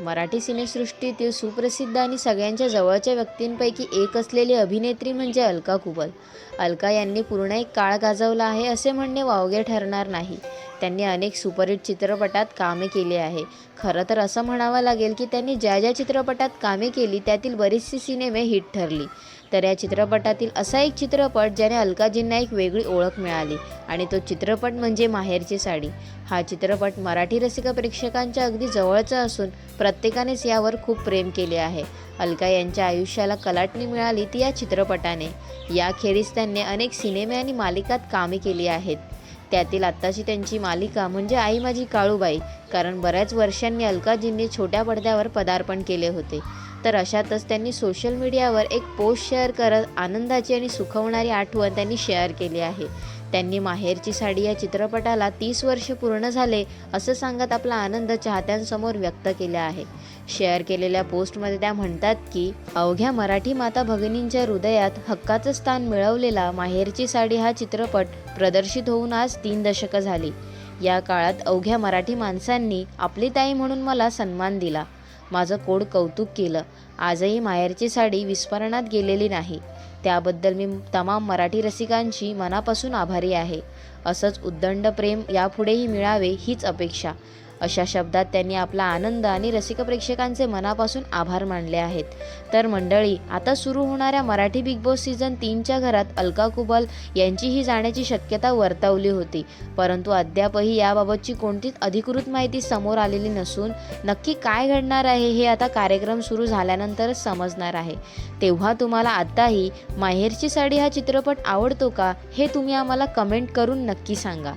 मराठी सिनेसृष्टीतील सुप्रसिद्ध आणि सगळ्यांच्या जवळच्या व्यक्तींपैकी एक असलेली अभिनेत्री म्हणजे अलका कुबल. अलका यांनी पूर्ण एक काळ गाजवला आहे असे म्हणणे वावगे ठरणार नाही. त्यांनी अनेक सुपरहिट चित्रपटात कामे केली आहे. खरं तर असं म्हणावं लागेल की त्यांनी ज्या ज्या चित्रपटात कामे केली त्यातील बरीचशी सिनेमे हिट ठरली. तर या चित्रपटातील असा एक चित्रपट ज्याने अलकाजींना एक वेगळी ओळख मिळाली आणि तो चित्रपट म्हणजे माहेरची साडी. हा चित्रपट मराठी रसिका प्रेक्षकांच्या अगदी जवळचा असून प्रत्येकानेच यावर खूप प्रेम केले आहे. अलका यांच्या आयुष्याला कलाटणी मिळाली ती या चित्रपटाने. याखेरीज त्यांनी अनेक सिनेमे आणि मालिकात कामे केली आहेत. त्यातील आत्ताची त्यांची मालिका म्हणजे आई माझी काळूबाई. कारण बऱ्याच वर्षांनी अलकाजींनी छोट्या पडद्यावर पदार्पण केले होते. तर अशातच त्यांनी सोशल मीडियावर एक पोस्ट शेअर करत आनंदाची आणि सुखवणारी आठवण त्यांनी शेअर केली आहे. त्यांनी माहेरची साडी या चित्रपटाला तीस वर्ष पूर्ण झाले असं सांगत आपला आनंद चाहत्यांसमोर व्यक्त केला आहे. शेअर केलेल्या पोस्टमध्ये त्या म्हणतात की अवघ्या मराठी माता भगिनींच्या हृदयात हक्काचं स्थान मिळवलेला माहेरची साडी हा चित्रपट प्रदर्शित होऊन आज तीन दशकं झाली. या काळात अवघ्या मराठी माणसांनी आपली ताई म्हणून मला सन्मान दिला. माझं कोड कौतुक केलं. आजही माहेरची साडी विस्मरणात गेलेली नाही. त्याबद्दल मी तमाम मराठी रसिकांची मनापासून आभारी आहे. असंच उद्दंड प्रेम यापुढेही मिळावे हीच अपेक्षा. अशा शब्दात त्यांनी आपला आनंद आणि रसिक प्रेक्षकांचे मनापासून आभार मानले आहेत. तर मंडळी आता सुरू होणाऱ्या मराठी बिग बॉस सीझन तीनच्या घरात अलका कुबल यांचीही जाण्याची शक्यता वर्तवली होती. परंतु अद्यापही याबाबतची कोणतीच अधिकृत माहिती समोर आलेली नसून नक्की काय घडणार आहे हे आता कार्यक्रम सुरू झाल्यानंतरच समजणार आहे. तेव्हा तुम्हाला आत्ताही माहेरची साडी हा चित्रपट आवडतो का हे तुम्ही आम्हाला कमेंट करून नक्की सांगा.